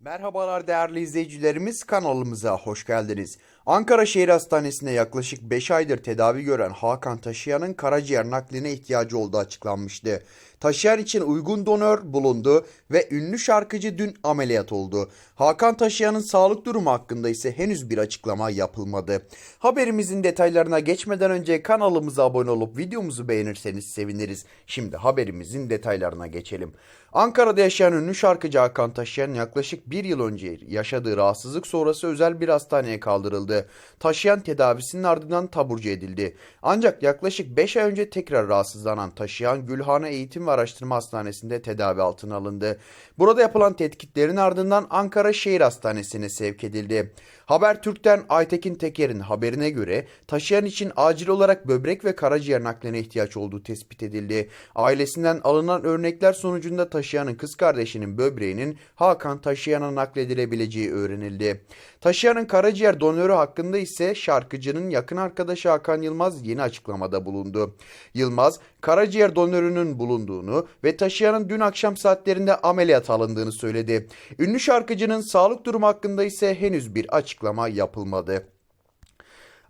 Merhabalar değerli izleyicilerimiz kanalımıza hoş geldiniz. Ankara Şehir Hastanesi'nde yaklaşık 5 aydır tedavi gören Hakan Taşıyan'ın karaciğer nakline ihtiyacı olduğu açıklanmıştı. Taşıyan için uygun donör bulundu ve ünlü şarkıcı dün ameliyat oldu. Hakan Taşıyan'ın sağlık durumu hakkında ise henüz bir açıklama yapılmadı. Haberimizin detaylarına geçmeden önce kanalımıza abone olup videomuzu beğenirseniz seviniriz. Şimdi haberimizin detaylarına geçelim. Ankara'da yaşayan ünlü şarkıcı Hakan Taşıyan yaklaşık bir yıl önce yaşadığı rahatsızlık sonrası özel bir hastaneye kaldırıldı. Taşıyan tedavisinin ardından taburcu edildi. Ancak yaklaşık 5 ay önce tekrar rahatsızlanan Taşıyan Gülhane Eğitim ve Araştırma Hastanesi'nde tedavi altına alındı. Burada yapılan tetkiklerin ardından Ankara Şehir Hastanesi'ne sevk edildi. Habertürk'ten Aytekin Teker'in haberine göre taşıyan için acil olarak böbrek ve karaciğer nakline ihtiyaç olduğu tespit edildi. Ailesinden alınan örnekler sonucunda taşıyanın kız kardeşinin böbreğinin Hakan Taşıyan'a nakledilebileceği öğrenildi. Taşıyanın karaciğer donörü hakkında ise şarkıcının yakın arkadaşı Hakan Yılmaz yeni açıklamada bulundu. Yılmaz, karaciğer donörünün bulunduğunu ve taşıyanın dün akşam saatlerinde ameliyat alındığını söyledi. Ünlü şarkıcının sağlık durumu hakkında ise henüz bir açıklama yapılmadı.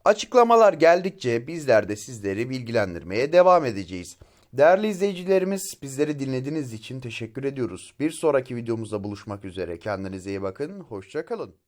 Açıklamalar geldikçe bizler de sizleri bilgilendirmeye devam edeceğiz. Değerli izleyicilerimiz bizleri dinlediğiniz için teşekkür ediyoruz. Bir sonraki videomuzda buluşmak üzere. Kendinize iyi bakın. Hoşçakalın.